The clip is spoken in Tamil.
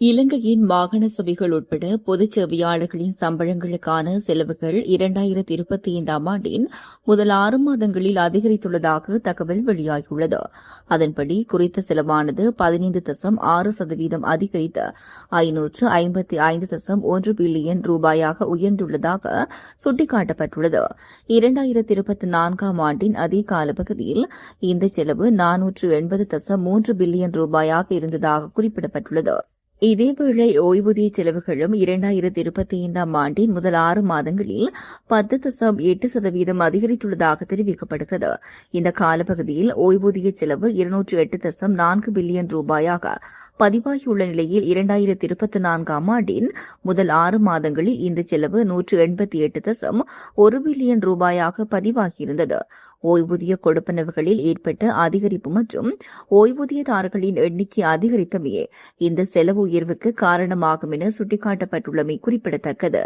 இலங்கையின் மாகாண சபைகள் உட்பட பொதுச் சேவையாளர்களின் சம்பளங்களுக்கான செலவுகள் இரண்டாயிரத்தி இருபத்தி ஐந்தாம் ஆண்டின் முதல் ஆறு மாதங்களில் அதிகரித்துள்ளதாக தகவல் வெளியாகியுள்ளது. அதன்படி குறித்த செலவானது பதினைந்து தசம் ஆறு சதவீதம் அதிகரித்து ஐநூற்று ஐம்பத்தி ஐந்து தசம் ஒன்று பில்லியன் ரூபாயாக உயர்ந்துள்ளதாக சுட்டிக்காட்டப்பட்டுள்ளது. இரண்டாயிரத்தி இருபத்தி நான்காம் ஆண்டின் அதே காலப்பகுதியில் இந்த செலவு நானூற்று எண்பது தசம் மூன்று பில்லியன் ரூபாயாக இருந்ததாக குறிப்பிடப்பட்டுள்ளது. இதேவேளை ஓய்வூதிய செலவுகளும் இரண்டாயிரத்தி இருபத்தி ஐந்தாம் ஆண்டின் முதல் ஆறு மாதங்களில் பத்து தசம் எட்டு சதவீதம் அதிகரித்துள்ளதாக தெரிவிக்கப்படுகிறது. இந்த காலப்பகுதியில் ஓய்வூதிய செலவு இருநூற்று எட்டு தசம் நான்கு பில்லியன் ரூபாயாக பதிவாகியுள்ள நிலையில் இரண்டாயிரத்தி இருபத்தி நான்காம் ஆண்டின் முதல் ஆறு மாதங்களில் இந்த செலவு நூற்று எண்பத்தி எட்டு தசம் ஒரு பில்லியன் ரூபாயாக பதிவாகியிருந்தது. ஓய்வூதிய கொடுப்பனவுகளில் ஏற்பட்ட அதிகரிப்பு மற்றும் ஓய்வூதியதாரர்களின் எண்ணிக்கை அதிகரித்தமையே இந்த செலவு உயர்வுக்கு காரணமாகும் என சுட்டிக்காட்டப்பட்டுள்ளமை குறிப்பிடத்தக்கது.